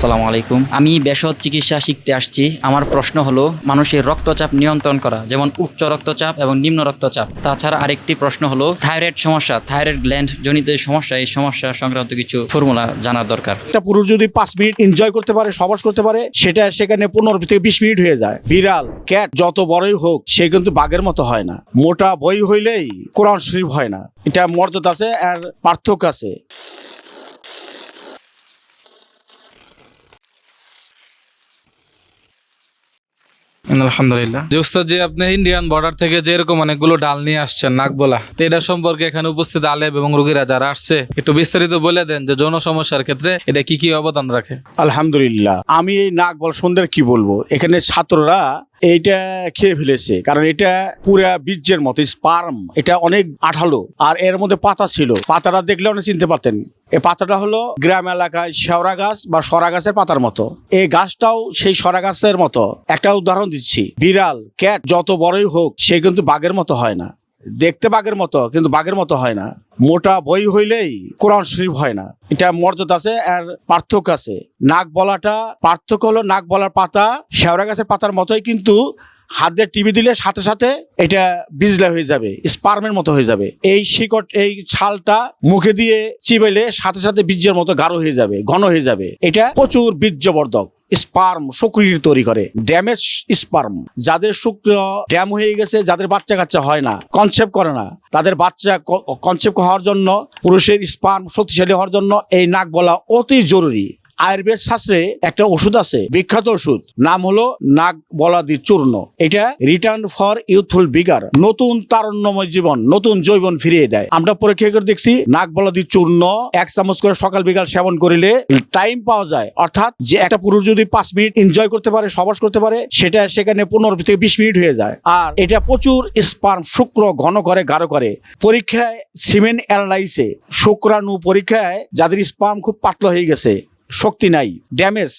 আসসালামু আলাইকুম। আমি ভেষজ চিকিৎসা শিখতে আসছি। আমার প্রশ্ন হলো, মানুষের রক্তচাপ নিয়ন্ত্রণ করা, যেমন উচ্চ রক্তচাপ এবং নিম্ন রক্তচাপ। তাছাড়া আরেকটি প্রশ্ন হলো, থাইরয়েড সমস্যা, থাইরয়েড গ্ল্যান্ড জনিত সমস্যা, এই সমস্যা সংক্রান্ত কিছু ফর্মুলা জানার দরকার। একটা পুরুষ যদি পাঁচ মিনিট এনজয় করতে পারে, সবাস করতে পারে, সেটা সেখানে পনেরো থেকে বিশ মিনিট হয়ে যায়। বিড়াল, ক্যাট, যত বড়ই হোক, সে কিন্তু বাঘের মতো হয় না। মোটা বই হইলেই কোরআন শরীফ হয় না। এটা মর্যাদা আছে আর পার্থক্য আছে। আলহামদুলিল্লাহ। যে উস্তাদ যে আপনি ইন্ডিয়ান বর্ডার থেকে যে এরকম অনেকগুলো ডাল নিয়ে আসছেন নাকবোলা তো এটা সম্পর্কে এখানে উপস্থিত আলেব এবং রোগীরা যারা আসছে একটু বিস্তারিত বলে দেন যে যৌন সমস্যার ক্ষেত্রে এটা কি কি অবদান রাখে। আলহামদুলিল্লাহ আমি এই নাক বল সন্ধ্যের কি বলব? এখানে ছাত্ররা এইটা খেয়ে ফেলেছে। কারণ এটা পুরা বীর্যের মতো স্পার্ম এটা অনেক আঠালো। আর এর মধ্যে পাতা ছিল। পাতাটা দেখলে অনেক চিনতে পারতেন। এই পাতাটা হলো গ্রাম এলাকায় শেওড়া গাছ বা সরা গাছের পাতার মতো। এই গাছটাও সেই সরা গাছের মতো। একটা উদাহরণ দিচ্ছি। বিড়াল, ক্যাট, যত বড়ই হোক, সে কিন্তু বাঘের মতো হয় না। দেখতে বাঘের মতো, কিন্তু বাঘের মতো হয় না। মোটা বই হইলেই কোরআন শরীফ হয় না। এটা মর্যাদা আছে আর পার্থক্য আছে। নাক বলাটা, পার্থক্য হলো নাক বলার পাতা, শেওড়া গাছের পাতার মতোই কিন্তু হাত দিয়ে টিভি দিলে সাথে সাথে এটা বিজলা হয়ে যাবে, স্পার্মের মতো হয়ে যাবে। এই শিকট এই ছালটা মুখে দিয়ে চিবাইলে সাথে সাথে বীর্যের মতো গাঢ় হয়ে যাবে, ঘন হয়ে যাবে। এটা প্রচুর বীর্যবর্ধক। স্পার্ম শুক্রির তৈরি করে, ড্যামেজ স্পার্ম। যাদের শুক্র ড্যাম হয়ে গেছে, যাদের বাচ্চা কাচ্চা হয় না কনসেপ্ট করে না, তাদের বাচ্চা কনসেপ্ট হওয়ার জন্য পুরুষের স্পার্ম শক্তিশালী হওয়ার জন্য এই নাক বলা অতি জরুরি। আয়ুর্বেদ শাস্ত্রে একটা ওষুধ আছে, বিখ্যাত ওষুধ। নাম হলো নাগ বলাদি চূর্ণ। এটা রিটার্ন ফর ইউথফুল বিগার। নতুন তারণ্যময় জীবন, নতুন জৈবন ফিরিয়ে দেয়। আমরা পরীক্ষা করে দেখছি নাক বলাদি চূর্ণ এক চামচ করে সকাল বিকাল সেবন করিলে টাইম পাওয়া যায়। অর্থাৎ যে একটা পুরুষ যদি পাঁচ মিনিট এনজয় করতে পারে, সবাস করতে পারে, সেটা সেখানে পনেরো থেকে বিশ মিনিট হয়ে যায়। আর এটা প্রচুর স্পার্ম শুক্র ঘন করে, গাঢ় করে। পরীক্ষায় সিমেন্ট অ্যানালাইসে শুক্রাণু পরীক্ষায় যাদের স্পার্ম খুব পাতলা হয়ে গেছে শক্তি নাই ড্যামেজ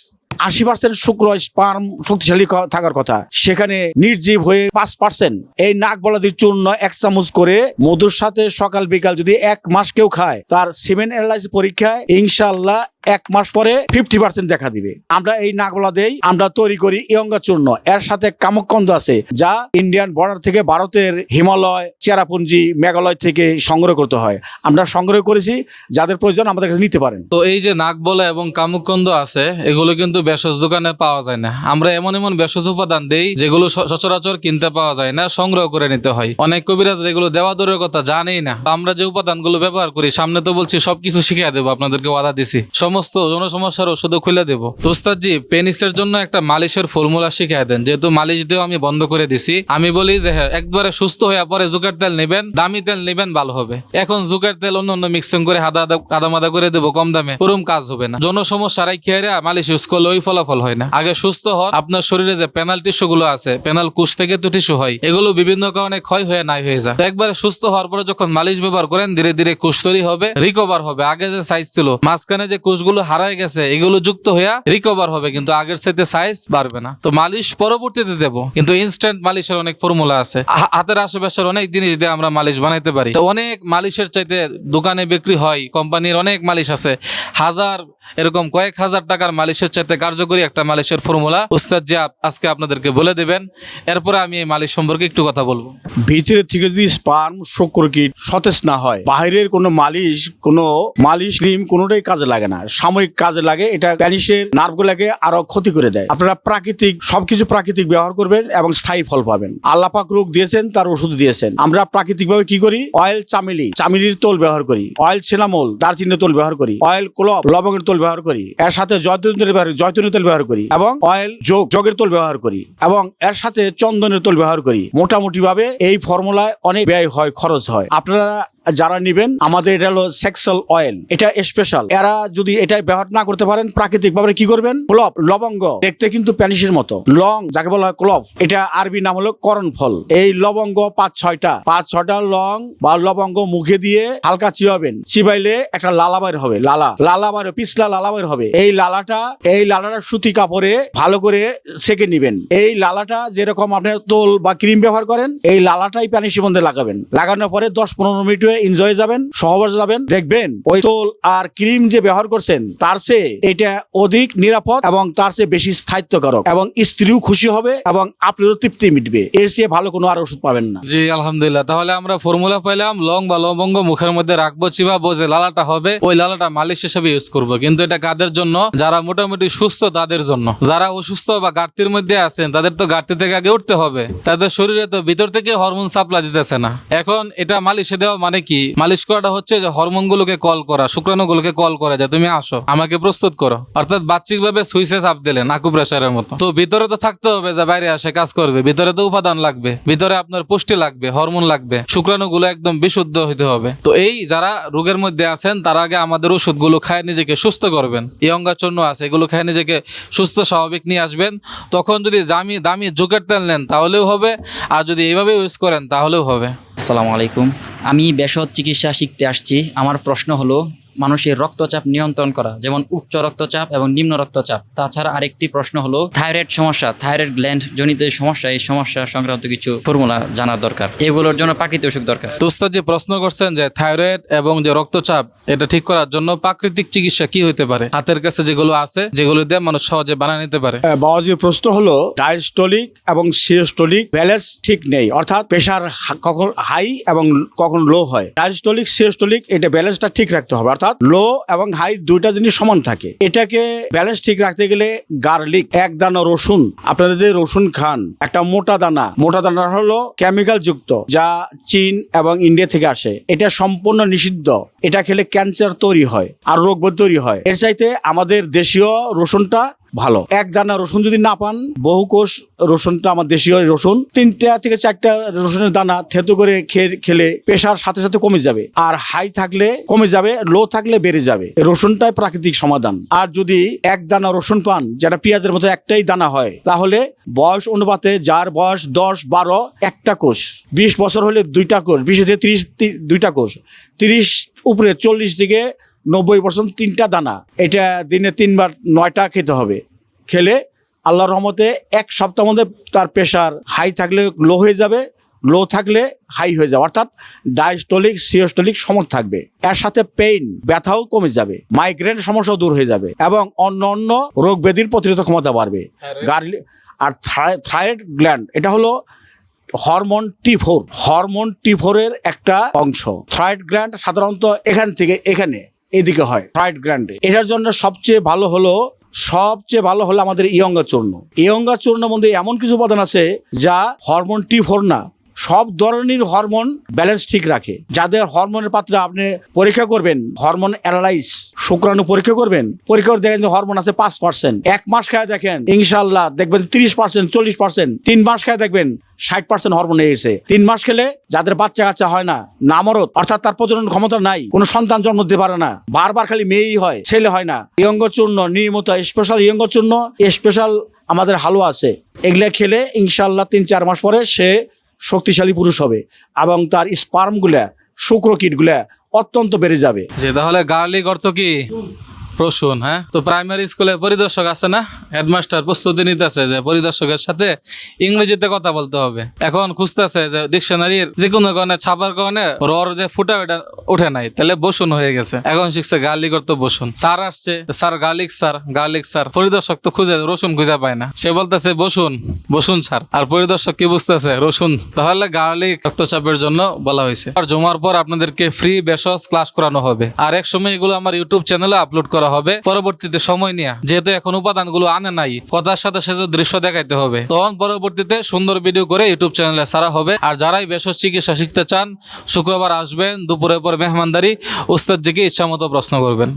আশি পার্সেন্ট শুক্র স্পার্ম শক্তিশালী থাকার কথা। সেখানে নির্জীব হয়ে পাঁচ পার্সেন্ট এই নাক বলাদির চূর্ণ এক চামচ করে মধুর সাথে সকাল বিকাল যদি এক মাস কেউ খায়, তার সিমেন্ট অ্যানালাইসিস পরীক্ষায় ইনশাল্লাহ এক মাস পরে ফিফটি পার্সেন্ট দেখা দিবে। আমরা এই নাকবলা দেই আমরা তৈরি করি ইয়ঙ্গা চূর্ণ এর সাথে কামকন্দ আছে, যা ইন্ডিয়ান বর্ডার থেকে ভারতের হিমালয়, চেরাপুঞ্জি, মেঘালয় থেকে সংগ্রহ করতে হয়। আমরা সংগ্রহ করেছি, যাদের প্রয়োজন আমাদের কাছে নিতে পারেন। তো এই যে নাকবোলা এবং কামুকন্দ আছে, এগুলো কিন্তু ভেষজ দোকানে পাওয়া যায় না। আমরা এমন এমন ভেষজ উপাদান দেই, যেগুলো সচরাচর কিনতে পাওয়া যায় না, সংগ্রহ করে নিতে হয়। অনেক কবিরাজ এগুলো দেওয়া দূরের কথা জানেই না। আমরা যে উপাদানগুলো ব্যবহার করি, সামনে তো বলছি সবকিছু শিখিয়ে দেবো, আপনাদেরকে ওয়াদা দিছি। সমস্ত যৌন সমস্যার ওষুধও খুলে দেবো। তো ওস্তাদজি, পেনিসের জন্য একটা মালিশের ফর্মুলা শিখিয়ে দেন। যেহেতু মালিশ দিয়েও আমি বন্ধ করে দিছি। আমি বলি যে হ্যাঁ একবারে সুস্থ হয়ে পরে জুকের তেল নেবেন, দামি তেল নেবেন, ভালো হবে। এখন জুকের তেল অন্য অন্য মিক্সিং করে হাদা আদা মাদা করে দেবো, কম দামে। ওরম কাজ হবে না। যৌন সমস্যা রাই খেয়ে মালিশ ইউজ করলে ওই ফলাফল হয় না। আগে সুস্থ হন, আপনার শরীরে যে পেনাল টিস্যু গুলো আছে পেনাল কুশ থেকে তো টিস্যু হয়, এগুলো বিভিন্ন কারণে ক্ষয় হয়ে নাই হয়ে যায়। একবারে সুস্থ হওয়ার পরে যখন মালিশ ব্যবহার করেন, ধীরে ধীরে কুশ তৈরি হবে রিকভার হবে। আগে যে সাইজ ছিল, মাঝখানে যে কুশগুলো হারায় গেছে, এগুলো যুক্ত হয়ে রিকভার হবে, কিন্তু আগের সাথে সাইজ বাড়বে না। তো মালিশ পরবর্তীতে দেব, কিন্তু ইনস্ট্যান্ট মালিশের অনেক ফর্মুলা আছে। হাতের আশেপাশের অনেক জিনিস দিয়ে আমরা মালিশ বানাইতে পারি। তো অনেক মালিশের চাইতে দোকানে বিক্রি হয়, কোম্পানির অনেক মালিশ আছে। হাজার, এরকম কয়েক হাজার টাকার মালিশের চাইতে কার্যকরী একটা মালিশের ফর্মুলা উস্তাদ জি আজকে আপনাদেরকে বলে দেবেন। এরপরে আমি এই মালিশ সম্পর্কে একটু কথা বলব। ভিতরে থেকে যদি স্পার্ম শুক্র কীট সতেজ না হয় বাইরের কোনো মালিশ কোনো মালিশ ক্রিম কোনোটাই কাজে লাগে না। সাময়িক কাজে লাগে, এটা প্যানিসের নার্ভগুলোকে আরও ক্ষতি করে দেয়। আপনারা প্রাকৃতিক, সবকিছু প্রাকৃতিক ব্যবহার করবেন এবং স্থায়ী ফল পাবেন। আল্লাপাক রোগ দিয়েছেন, তার ওষুধ দিয়েছেন। আমরা প্রাকৃতিক ভাবে কি করি? অয়েল চামেলি, চামেলির তোল ব্যবহার করি। অয়েল সেনামল দারচিনির তোল ব্যবহার করি। অয়েল ক্লব লবঙ্গের তোল ব্যবহার করি। এর সাথে জয়তুনের ব্যবহার জয়তুনের তেল ব্যবহার করি এবং অয়েল যোগ, যোগের তোল ব্যবহার করি এবং এর সাথে চন্দনের তোল ব্যবহার করি। মোটামুটি ভাবে এই ফর্মুলায় অনেক ব্যয় হয়, খরচ হয়। আপনারা যারা নিবেন, আমাদের এটা হলো সেক্সুয়াল অয়েল এটা স্পেশাল এরা যদি এটা ব্যবহার না করতে পারেন প্রাকৃতিক ভাবে কি করবেন? ক্লব, লবঙ্গ। দেখতে কিন্তু প্যানিসের মতো। লং, যাকে বলা হয় ক্লব। এটা আরবি নাম হলো করণ ফল এই লবঙ্গ পাঁচ ছয়টা। পাঁচ ছয়টা লং বা লবঙ্গ মুখে দিয়ে হালকা চিবাবেন। চিবাইলে একটা লালা বাইর হবে, লালা। লালা বাইর পিছলা লালা বাইর হবে। এই লালাটা এই লালাটা সুতি কাপড়ে ভালো করে সেকে নিবেন। এই লালাটা যেরকম আপনার তোল বা ক্রিম ব্যবহার করেন, এই লালাটাই প্যানিসের মধ্যে লাগাবেন। লাগানোর পরে দশ পনেরো মিনিট হিসেবে এনজয় যাবেন, সহবাস যাবেন। দেখবেন ওই তোল আর ক্রিম যে ব্যবহার করছেন, তার চেয়ে এটা অধিক নিরাপদ এবং তার চেয়ে বেশি স্থায়িত্বকারক এবং স্ত্রীও খুশি হবে এবং আপনারও তৃপ্তি মিটবে। এর চেয়ে ভালো কোনো আর ওষুধ পাবেন না। জি, আলহামদুলিল্লাহ। তাহলে আমরা ফর্মুলা পাইলাম লং বা লবঙ্গ মুখের মধ্যে রাখব চিবাবো যে লালাটা হবে, ওই লালাটা মালিশ হিসেবে ইউজ করব। কিন্তু এটা কাদের জন্য? যারা মোটামুটি সুস্থ, তাদের জন্য। যারা অসুস্থ বা ঘাটতির মধ্যে আছেন, তাদের তো ঘাটতি থেকে আগে উঠতে হবে। তাদের শরীরে তো ভিতর থেকে হরমোন সাপ্লাই দিতেছে না। এখন এটা মালিশে দেওয়া মানে কি? মালিশ করাটা হচ্ছে যে হরমোন গুলোকে কল করা শুক্রাণু গুলোকে কল করা, যে তুমি আসো, আমাকে প্রস্তুত করো। অর্থাৎ বাহ্যিক ভাবে সুইচে চাপ দিলেন আকু প্রেশারের মতো। তো ভিতরে তো থাকতে হবে যে বাইরে আসে, কাজ করবে। ভিতরে তো উপাদান লাগবে। ভিতরে আপনার পুষ্টি লাগবে, হরমোন লাগবে। শুক্রাণু গুলো একদম বিশুদ্ধ হইতে হবে। তো এই যারা রোগের মধ্যে আছেন, তার আগে আমাদের ওষুধগুলো খায় নিজেকে সুস্থ করবেন। ইয়ঙ্গার জন্য আছে, এগুলো খায় নিজেকে সুস্থ, স্বাভাবিক নিয়ে আসবেন। তখন যদি দামি দামি জোকের তেল নেন, তাহলেও হবে। আর যদি এইভাবে ইউজ করেন, তাহলেও হবে। আসসালামু আলাইকুম। আমি ভেষজ চিকিৎসা শিখতে আসছি। আমার প্রশ্ন হলো মানুষের রক্তচাপ নিয়ন্ত্রণ করা যেমন উচ্চ রক্তচাপ এবং নিম্ন রক্তচাপ। তাছাড়া আরেকটি প্রশ্ন হলো থাইরয়েড সমস্যা থাইরয়েড গ্ল্যান্ড জনিত সমস্যা এই সমস্যা সংক্রান্ত কিছু ফর্মুলা জানার দরকার। এগুলোর জন্য প্রাকৃতিক ওষুধ দরকার। তো উস্তাদ যে প্রশ্ন করছেন যে থাইরয়েড এবং যে রক্তচাপ এটা ঠিক করার জন্য প্রাকৃতিক চিকিৎসা কি হতে পারে? হাতের কাছে যেগুলো আছে যেগুলো দিয়ে মানুষ সহজে বানিয়ে নিতে পারে। বাবাজির প্রশ্ন হলো ডায়াস্টলিক এবং সিস্টোলিক ব্যালেন্স ঠিক নেই অর্থাৎ প্রেশার কখন হাই এবং কখন লো হয়। ডায়াস্টলিক সিস্টোলিক এটা ব্যালেন্সটা ঠিক রাখতে হবে অর্থাৎ লো এবং হাই দুইটা জিনিস সমান থাকে। এটাকে ব্যালেন্স ঠিক রাখতে গেলে গার্লিক এক দানা রসুন। আপনারা যদি রসুন খান, একটা মোটা দানা মোটা দানা হলো কেমিক্যাল যুক্ত, যা চীন এবং ইন্ডিয়া থেকে আসে। এটা সম্পূর্ণ নিষিদ্ধ। এটা খেলে ক্যান্সার তৈরি হয় আর রোগ তৈরি হয়। এর চাইতে আমাদের দেশীয় রসুনটা ভালো। এক দানা রসুন যদি না পান বহু কোষ রসুনটা আমার দেশীয় রসুন। তিনটা থেকে চারটা রসুনের দানা থেতু করে খেলে প্রেশার সাথে সাথে কমে যাবে। আর হাই থাকলে কমে যাবে, লো থাকলে বেড়ে যাবে। রসুনটাই প্রাকৃতিক সমাধান। আর যদি এক দানা রসুন পান, যেটা পেঁয়াজের মতো একটাই দানা হয়, তাহলে বয়স অনুপাতে যার বয়স দশ, বারো, একটা কোষ। বিশ বছর হলে দুইটা কোষ, বিশ থেকে ত্রিশ দুইটা কোষ। তিরিশ উপরে চল্লিশ থেকে নব্বই পার্সেন্ট তিনটা দানা। এটা দিনে তিনবার নয়টা খেতে হবে। খেলে আল্লাহর রহমতে এক সপ্তাহ মধ্যে তার প্রেশার হাই থাকলে লো হয়ে যাবে। লো থাকলে হাই হয়ে যাবে। অর্থাৎ ডায়াস্টলিক সিওস্টলিক সমক থাকবে। এর সাথে পেইন ব্যথাও কমে যাবে। মাইগ্রেন সমস্যাও দূর হয়ে যাবে এবং অন্য অন্য রোগ ব্যাধির প্রতিরোধ ক্ষমতা বাড়বে। গার্লি আর থাইরয়েড গ্ল্যান্ড এটা হলো hormone T four hormone T ফোরের একটা অংশ। থাইরয়েড গ্ল্যান্ড সাধারণত এখান থেকে এখানে এদিকে হয়। ফ্রাইড গ্র্যান্ডে এটার জন্য সবচেয়ে ভালো হলো সবচেয়ে ভালো হলো আমাদের ইয়ঙ্গা চূর্ণ। ইয়ঙ্গা চূর্ণ মধ্যে এমন কিছু উপাদান আছে যা হরমোন টি ফোর না। সব ধরনের হরমোন ব্যালেন্স ঠিক রাখে। যাদের হরমোনের পাত্রে আপনি পরীক্ষা করবেন, হরমোন অ্যানালাইজ শুক্রাণু পরীক্ষা করবেন, পরীক্ষা করে দেখেন হরমোন আছে পাঁচ পার্সেন্ট এক মাস খায় দেখেন ইনশাল্লাহ দেখবেন তিরিশ পার্সেন্ট চল্লিশ পার্সেন্ট তিন মাস খায় দেখবেন ষাট পার্সেন্ট হরমোন এসেছে তিন মাস খেলে যাদের বাচ্চা কাচ্চা হয় না, নামরত, অর্থাৎ তার প্রজনন ক্ষমতা নাই, কোনো সন্তান জন্ম দিতে পারে না। বারবার খালি মেয়েই হয়, ছেলে হয় না। ইয়ঙ্গ চূর্ণ নিয়মিত স্পেশাল ইয়ঙ্গ চূর্ণ স্পেশাল আমাদের হালুয়া আছে। এগুলা খেলে ইনশাল্লাহ তিন চার মাস পরে সে শক্তিশালী পুরুষ হবে এবং তার স্পার্মগুলা শুক্রকিটগুলা অত্যন্ত বেড়ে যাবে। যে তাহলে গার্লিক অর্থ কি? রসুন হ্যাঁ? তো প্রাইমারি স্কুলে পরিদর্শক আছে না? হেডমাস্টার প্রস্তুতি নিতেছে যে পরিদর্শকের সাথে ইংরেজিতে কথা বলতে হবে। এখন খুঁজতেছে যে ডিকশনারির যে কোনো কারণে ছাপার কারণে রর যে ফুটা ওটা উঠে নাই। তাহলে বসুন হয়ে গেছে। এখন শিখছে গার্লিক অর্থ বসুন। স্যার আসছে। Sir garlic sir garlic sir. পরিদর্শক তো খুঁজে, রসুন খুঁজে পায় না। সে বলতেছে, বসুন বসুন স্যার। আর পরিদর্শক কি বুঝতেছে? রসুন। তাহলে গার্লিক রক্তচাপের জন্য বলা হয়েছে। আর জমার পর আপনাদেরকে ফ্রি বেসস ক্লাস করানো হবে। আর এক সময় এগুলো আমার ইউটিউব চ্যানেলে আপলোড করা হবে, পরবর্তীতে সময় নিয়ে। যেহেতু এখন উপাদানগুলো আনে নাই, কথার সাথে সাথে দৃশ্য দেখাইতে হবে। তখন পরবর্তীতে সুন্দর ভিডিও করে ইউটিউব চ্যানেলে সারা হবে। আর যারাই বেশ চিকিৎসা শিখতে চান, শুক্রবার আসবেন দুপুরের পর মেহমানদারি উস্তাদ জিকে ইচ্ছা মতো প্রশ্ন করবেন।